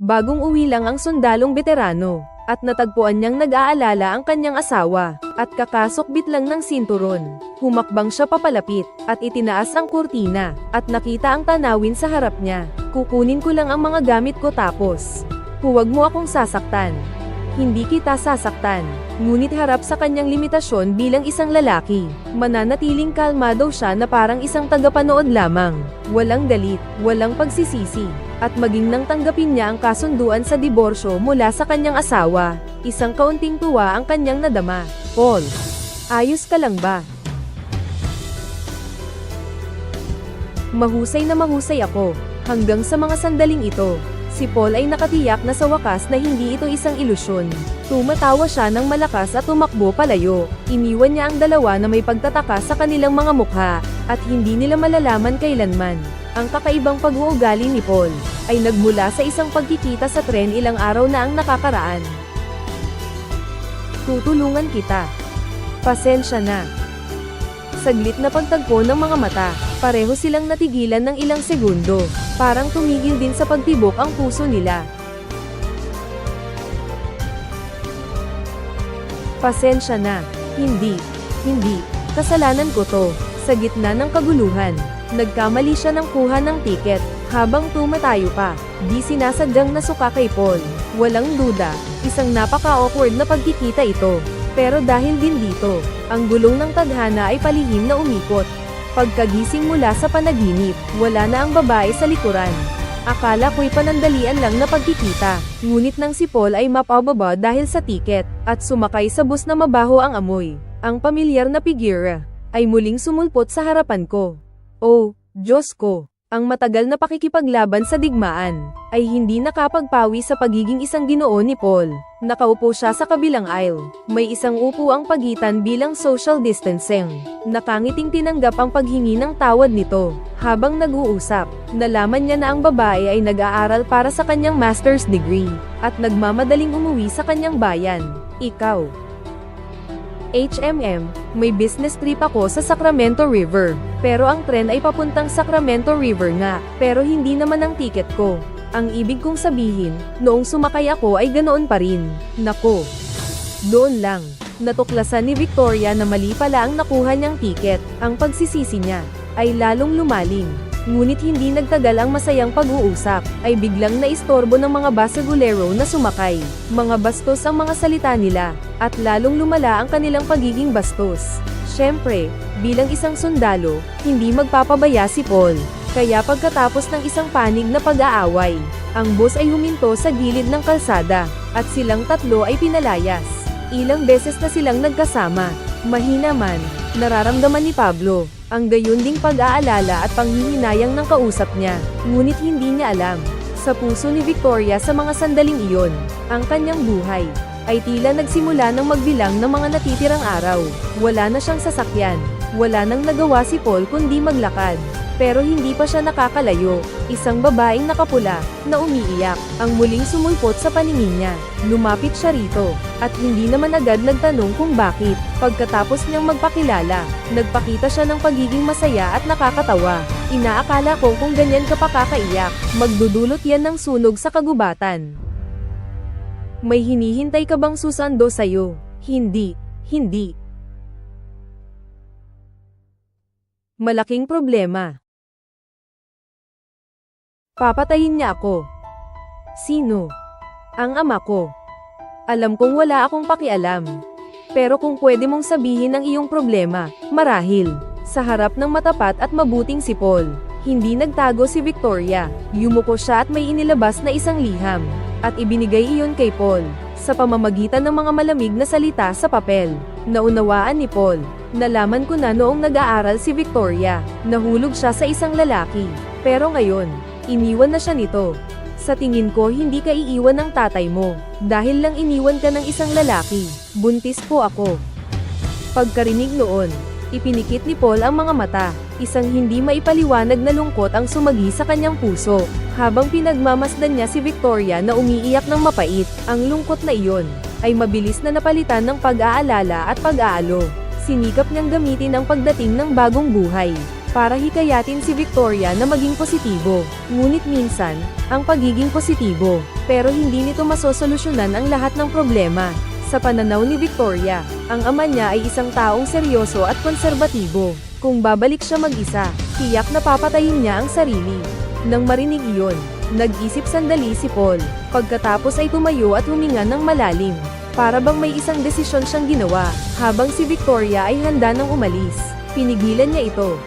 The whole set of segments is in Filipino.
Bagong uwi lang ang sundalong veterano, at natagpuan niyang nag-aalala ang kanyang asawa, at kakasokbit lang ng sinturon. Humakbang siya papalapit, at itinaas ang kurtina, at nakita ang tanawin sa harap niya. Kukunin ko lang ang mga gamit ko tapos. Huwag mo akong sasaktan. Hindi kita sasaktan. Ngunit harap sa kanyang limitasyon bilang isang lalaki, mananatiling kalmado siya na parang isang tagapanood lamang. Walang galit, walang pagsisisi, at maging nang tanggapin niya ang kasunduan sa diborsyo mula sa kanyang asawa. Isang kaunting tuwa ang kanyang nadama. Paul, ayos ka lang ba? Mahusay na mahusay ako, hanggang sa mga sandaling ito. Si Paul ay nakatiyak na sa wakas na hindi ito isang ilusyon. Tumatawa siya ng malakas at tumakbo palayo. Iniwan niya ang dalawa na may pagtataka sa kanilang mga mukha, at hindi nila malalaman kailanman. Ang kakaibang pag-uugali ni Paul, ay nagmula sa isang pagkikita sa tren ilang araw na ang nakakaraan. Tutulungan kita. Pasensya na. Saglit na pagtagpo ng mga mata, pareho silang natigilan ng ilang segundo. Parang tumigil din sa pagtibok ang puso nila. Pasensya na. Hindi. Hindi. Kasalanan ko to. Sa gitna ng kaguluhan, nagkamali siya ng kuha ng tiket, habang tumatayo pa. Di sinasadyang nasuka kay Paul. Walang duda, isang napaka-awkward na pagkikita ito. Pero dahil din dito, ang gulong ng tadhana ay palihim na umikot. Pagkagising mula sa panaginip, wala na ang babae sa likuran. Akala ko'y panandalian lang na pagkikita, ngunit nang si Paul ay mapababa dahil sa tiket, at sumakay sa bus na mabaho ang amoy. Ang pamilyar na figura, ay muling sumulpot sa harapan ko. Oh, Diyos ko! Ang matagal na pakikipaglaban sa digmaan, ay hindi nakapagpawi sa pagiging isang ginoo ni Paul. Nakaupo siya sa kabilang aisle. May isang upo ang pagitan bilang social distancing. Nakangiting tinanggap ang paghingi ng tawad nito. Habang nag-uusap, nalaman niya na ang babae ay nag-aaral para sa kanyang master's degree, at nagmamadaling umuwi sa kanyang bayan. Ikaw. HMM, may business trip ako sa Sacramento River. Pero ang tren ay papuntang Sacramento River nga, pero hindi naman ang tiket ko. Ang ibig kong sabihin, noong sumakay ako ay ganoon pa rin. Nako. Doon lang, natuklasan ni Victoria na mali pala ang nakuha niyang tiket. Ang pagsisisi niya, ay lalong lumalim. Ngunit hindi nagtagal ang masayang pag-uusap, ay biglang naistorbo ng mga basagulero na sumakay. Mga bastos ang mga salita nila, at lalong lumala ang kanilang pagiging bastos. Siyempre, bilang isang sundalo, hindi magpapabaya si Paul. Kaya pagkatapos ng isang panig na pag-aaway, ang bus ay huminto sa gilid ng kalsada, at silang tatlo ay pinalayas. Ilang beses na silang nagkasama. Mahina man, nararamdaman ni Pablo, ang gayon ding pag-aalala at panghihinayang ng kausap niya, ngunit hindi niya alam. Sa puso ni Victoria sa mga sandaling iyon, ang kanyang buhay, ay tila nagsimula ng magbilang ng mga natitirang araw. Wala na siyang sasakyan, wala nang nagawa si Paul kundi maglakad. Pero hindi pa siya nakakalayo, isang babaeng nakapula, na umiiyak, ang muling sumulpot sa paningin niya. Lumapit siya rito, at hindi naman agad nagtanong kung bakit. Pagkatapos niyang magpakilala, nagpakita siya ng pagiging masaya at nakakatawa. Inaakala ko kung ganyan ka pa kakaiyak, magdudulot yan ng sunog sa kagubatan. May hinihintay ka bang susando sa'yo? Hindi, hindi. Malaking problema. Papatayin niya ako. Sino? Ang ama ko. Alam kong wala akong pakialam. Pero kung pwede mong sabihin ang iyong problema, marahil, sa harap ng matapat at mabuting si Paul, hindi nagtago si Victoria. Yumuko siya at may inilabas na isang liham, at ibinigay iyon kay Paul, sa pamamagitan ng mga malamig na salita sa papel. Naunawaan ni Paul, nalaman ko na noong nag-aaral si Victoria, nahulog siya sa isang lalaki. Pero ngayon, iniwan na siya nito. Sa tingin ko hindi ka iiwan ng tatay mo, dahil lang iniwan ka ng isang lalaki. Buntis po ako. Pagkarinig noon, ipinikit ni Paul ang mga mata, isang hindi maipaliwanag na lungkot ang sumagi sa kanyang puso, habang pinagmamasdan niya si Victoria na umiiyak ng mapait, ang lungkot na iyon, ay mabilis na napalitan ng pag-aalala at pag-aalo. Sinikap niyang gamitin ang pagdating ng bagong buhay, para hikayatin si Victoria na maging positibo. Ngunit minsan, ang pagiging positibo, pero hindi nito masosolusyonan ang lahat ng problema. Sa pananaw ni Victoria, ang ama niya ay isang taong seryoso at konserbatibo. Kung babalik siya mag-isa, tiyak na papatayin niya ang sarili. Nang marinig iyon, nag-isip sandali si Paul. Pagkatapos ay tumayo at huminga ng malalim. Para bang may isang desisyon siyang ginawa, habang si Victoria ay handa nang umalis. Pinigilan niya ito.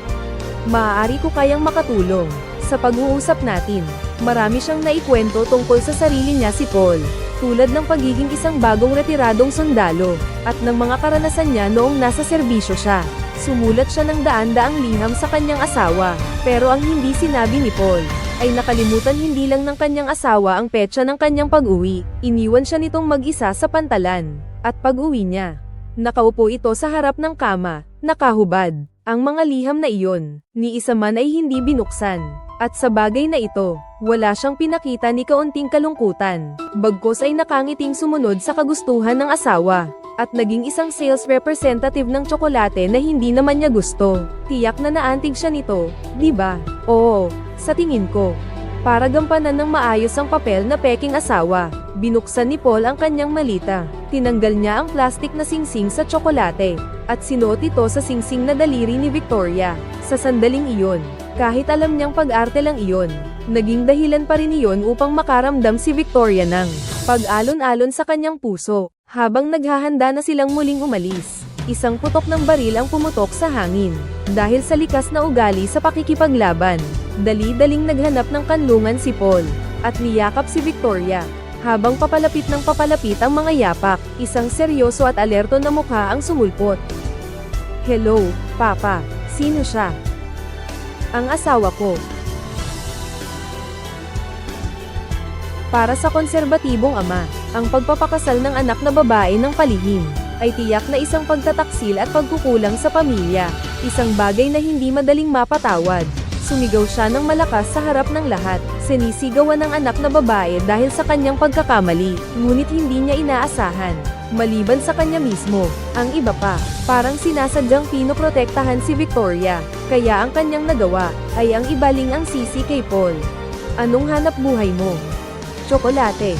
Maaari ko kayang makatulong. Sa pag-uusap natin, marami siyang naikwento tungkol sa sarili niya si Paul. Tulad ng pagiging isang bagong retiradong sundalo, at ng mga karanasan niya noong nasa serbisyo siya. Sumulat siya ng daan-daang liham sa kanyang asawa, pero ang hindi sinabi ni Paul, ay nakalimutan hindi lang ng kanyang asawa ang petsa ng kanyang pag-uwi, iniwan siya nitong mag-isa sa pantalan, at pag-uwi niya. Nakaupo ito sa harap ng kama, nakahubad. Ang mga liham na iyon, ni isa man ay hindi binuksan. At sa bagay na ito, wala siyang pinakita ni kaunting kalungkutan. Bagkos ay nakangiting sumunod sa kagustuhan ng asawa. At naging isang sales representative ng tsokolate na hindi naman niya gusto. Tiyak na naantig siya nito, di ba? Oo, sa tingin ko. Para gampanan ng maayos ang papel na peking asawa, binuksan ni Paul ang kanyang malita. Tinanggal niya ang plastic na singsing sa tsokolate, at sinuot ito sa singsing na daliri ni Victoria. Sa sandaling iyon, kahit alam niyang pag-arte lang iyon, naging dahilan pa rin iyon upang makaramdam si Victoria ng pag-alon-alon sa kanyang puso. Habang naghahanda na silang muling umalis, isang putok ng baril ang pumutok sa hangin. Dahil sa likas na ugali sa pakikipaglaban, dali-daling naghanap ng kanlungan si Paul, at niyakap si Victoria. Habang papalapit ng papalapit ang mga yapak, isang seryoso at alerto na mukha ang sumulpot. Hello, Papa. Sino siya? Ang asawa ko. Para sa konserbatibong ama, ang pagpapakasal ng anak na babae ng palihim, ay tiyak na isang pagtataksil at pagkukulang sa pamilya, isang bagay na hindi madaling mapatawad. Sumigaw siya ng malakas sa harap ng lahat, sinisigawan ng anak na babae dahil sa kanyang pagkakamali, ngunit hindi niya inaasahan. Maliban sa kanya mismo, ang iba pa, parang sinasadyang pinoprotektahan si Victoria, kaya ang kanyang nagawa, ay ang ibaling ang sisi kay Paul. Anong hanap buhay mo? Tsokolate.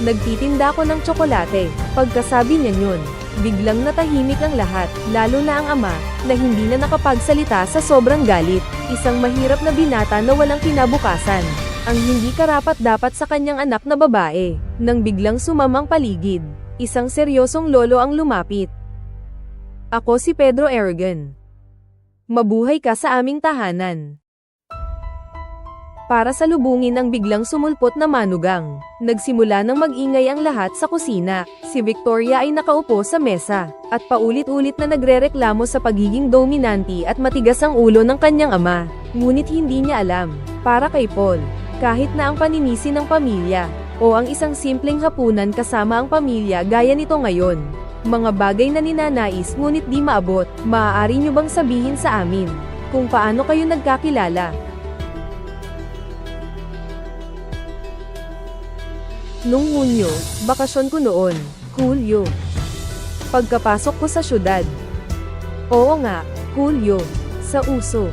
Nagtitinda ko ng tsokolate. Pagkasabi niya yun, biglang natahimik ang lahat, lalo na ang ama, na hindi na nakapagsalita sa sobrang galit. Isang mahirap na binata na walang kinabukasan. Ang hindi karapat dapat sa kanyang anak na babae. Nang biglang sumamang paligid, isang seryosong lolo ang lumapit. Ako si Pedro Aragon. Mabuhay ka sa aming tahanan para salubungin ang biglang sumulpot na manugang. Nagsimula ng mag-ingay ang lahat sa kusina. Si Victoria ay nakaupo sa mesa, at paulit-ulit na nagrereklamo sa pagiging dominanti at matigas ang ulo ng kanyang ama. Ngunit hindi niya alam, para kay Paul, kahit na ang paninisi ng pamilya, o ang isang simpleng hapunan kasama ang pamilya gaya nito ngayon. Mga bagay na ninanais ngunit di maabot, maaari nyo bang sabihin sa amin, kung paano kayo nagkakilala? Nung Hunyo, bakasyon ko noon, Hulyo. Pagkapasok ko sa syudad. Oo nga, Hulyo, sa uso.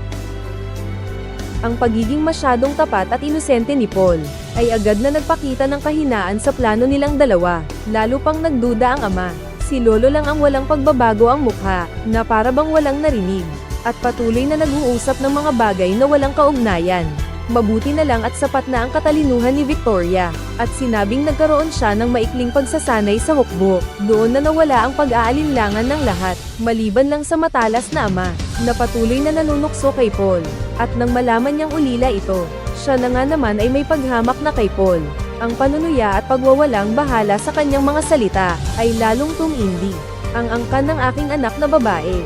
Ang pagiging masyadong tapat at inosente ni Paul, ay agad na nagpakita ng kahinaan sa plano nilang dalawa, lalo pang nagduda ang ama. Si Lolo lang ang walang pagbabago ang mukha, na para bang walang narinig, at patuloy na nag-uusap ng mga bagay na walang kaugnayan. Mabuti na lang at sapat na ang katalinuhan ni Victoria, at sinabing nagkaroon siya ng maikling pagsasanay sa hukbo. Doon na nawala ang pag-aalinlangan ng lahat, maliban lang sa matalas na ama, na patuloy na nanunukso kay Paul. At nang malaman niyang ulila ito, siya na nga naman ay may paghamak na kay Paul. Ang panunuya at pagwawalang bahala sa kanyang mga salita, ay lalong tumindi. Ang angkan ng aking anak na babae,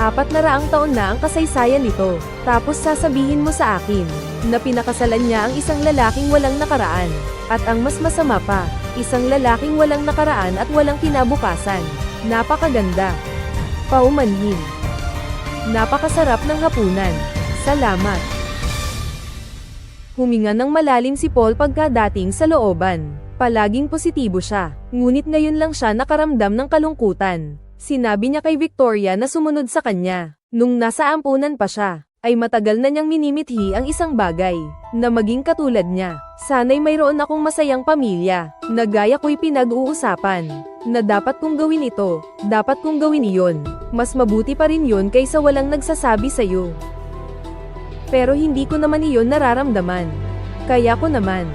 Apat na raang taon na ang kasaysayan nito, tapos sasabihin mo sa akin, na pinakasalan niya ang isang lalaking walang nakaraan, at ang mas masama pa, isang lalaking walang nakaraan at walang kinabukasan. Napakaganda. Paumanhin. Napakasarap ng hapunan. Salamat. Huminga ng malalim si Paul pagkadating sa looban. Palaging positibo siya, ngunit ngayon lang siya nakaramdam ng kalungkutan. Sinabi niya kay Victoria na sumunod sa kanya. Nung nasa ampunan pa siya, ay matagal na niyang minimithi ang isang bagay, na maging katulad niya. Sana'y mayroon akong masayang pamilya, na gaya ko'y pinag-uusapan, na dapat kong gawin ito, dapat kong gawin iyon. Mas mabuti pa rin yun kaysa walang nagsasabi sa'yo. Pero hindi ko naman iyon nararamdaman. Kaya ko naman,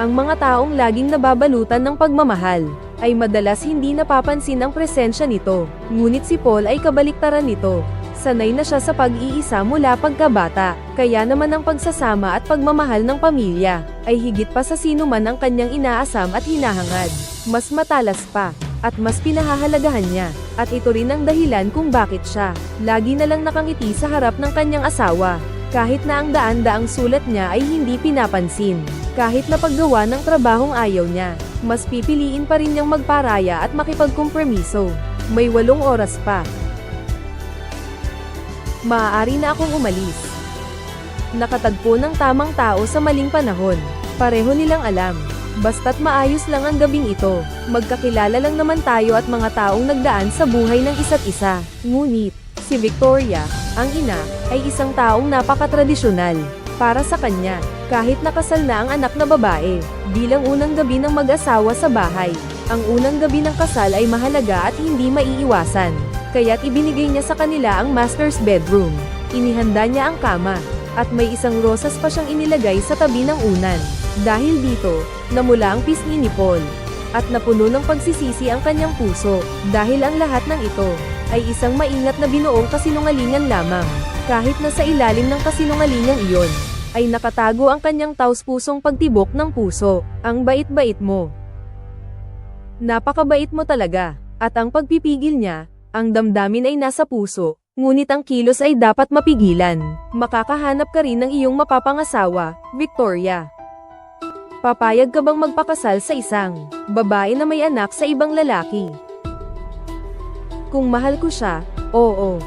ang mga taong laging nababalutan ng pagmamahal, ay madalas hindi napapansin ang presensya nito. Ngunit si Paul ay kabaliktaran nito. Sanay na siya sa pag-iisa mula pagkabata, kaya naman ang pagsasama at pagmamahal ng pamilya, ay higit pa sa sino man ang kanyang inaasam at hinahangad. Mas matalas pa, at mas pinahahalagahan niya, at ito rin ang dahilan kung bakit siya, lagi na lang nakangiti sa harap ng kanyang asawa. Kahit na ang daan-daang sulat niya ay hindi pinapansin. Kahit na paggawa ng trabahong ayaw niya, mas pipiliin pa rin niyang magparaya at makipagkompromiso. May walong oras pa. Maaari na akong umalis. Nakatagpo ng tamang tao sa maling panahon. Pareho nilang alam. Basta't maayos lang ang gabing ito, magkakilala lang naman tayo at mga taong nagdaan sa buhay ng isa't isa. Ngunit, si Victoria, ang ina, ay isang taong napakatradisyonal. Para sa kanya, kahit nakasal na ang anak na babae, bilang unang gabi ng mag-asawa sa bahay, ang unang gabi ng kasal ay mahalaga at hindi maiiwasan. Kaya't ibinigay niya sa kanila ang master's bedroom. Inihanda niya ang kama, at may isang rosas pa siyang inilagay sa tabi ng unan. Dahil dito, namula ang pisngi ni Paul. At napuno ng pagsisisi ang kanyang puso, dahil ang lahat ng ito, ay isang maingat na binuong kasinungalingan lamang. Kahit na sa ilalim ng kasinungalingang iyon, ay nakatago ang kanyang taus-pusong pagtibok ng puso, ang bait-bait mo. Napakabait mo talaga, at ang pagpipigil niya, ang damdamin ay nasa puso, ngunit ang kilos ay dapat mapigilan. Makakahanap ka rin ng iyong mapapangasawa, Victoria. Papayag ka bang magpakasal sa isang babae na may anak sa ibang lalaki? Kung mahal ko siya, oo.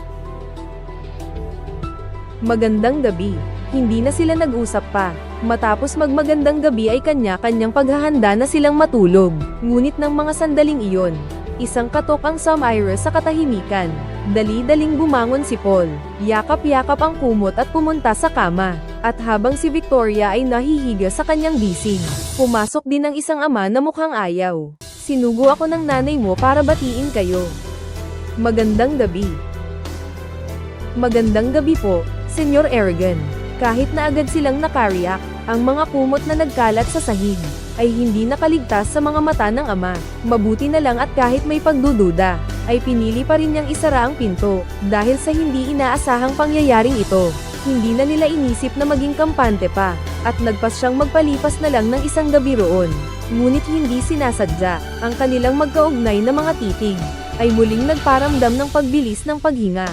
Magandang gabi. Hindi na sila nag-usap pa. Matapos magmagandang gabi ay kanya-kanyang paghahanda na silang matulog. Ngunit ng mga sandaling iyon, isang katok ang Samira sa katahimikan. Dali-daling bumangon si Paul. Yakap-yakap ang kumot at pumunta sa kama. At habang si Victoria ay nahihiga sa kanyang gising, pumasok din ang isang ama na mukhang ayaw. Sinugo ako ng nanay mo para batiin kayo. Magandang gabi. Magandang gabi po, Senyor Aragon. Kahit na agad silang nakariyak, ang mga kumot na nagkalat sa sahig, ay hindi nakaligtas sa mga mata ng ama. Mabuti na lang at kahit may pagdududa, ay pinili pa rin niyang isara ang pinto, dahil sa hindi inaasahang pangyayaring ito. Hindi na nila inisip na maging kampante pa, at nagpas siyang magpalipas na lang ng isang gabi roon. Ngunit hindi sinasadya, ang kanilang magkaugnay na mga titig, ay muling nagparamdam ng pagbilis ng paghinga,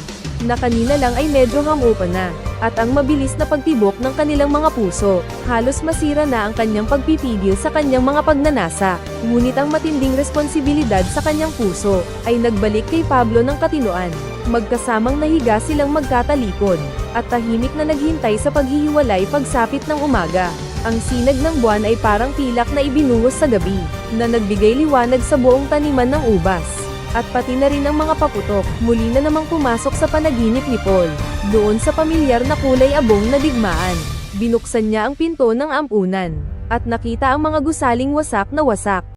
na kanina lang ay medyo hamupa na, at ang mabilis na pagtibok ng kanilang mga puso, halos masira na ang kanyang pagpipigil sa kanyang mga pagnanasa, ngunit ang matinding responsibilidad sa kanyang puso, ay nagbalik kay Pablo ng katinoan. Magkasamang nahiga silang magkatalikod, at tahimik na naghintay sa paghihiwalay pagsapit ng umaga. Ang sinag ng buwan ay parang pilak na ibinuhos sa gabi, na nagbigay liwanag sa buong taniman ng ubas at pati na rin ang mga paputok, muli na namang pumasok sa panaginip ni Paul. Doon sa pamilyar na kulay abong na digmaan, binuksan niya ang pinto ng ampunan, at nakita ang mga gusaling wasak na wasak.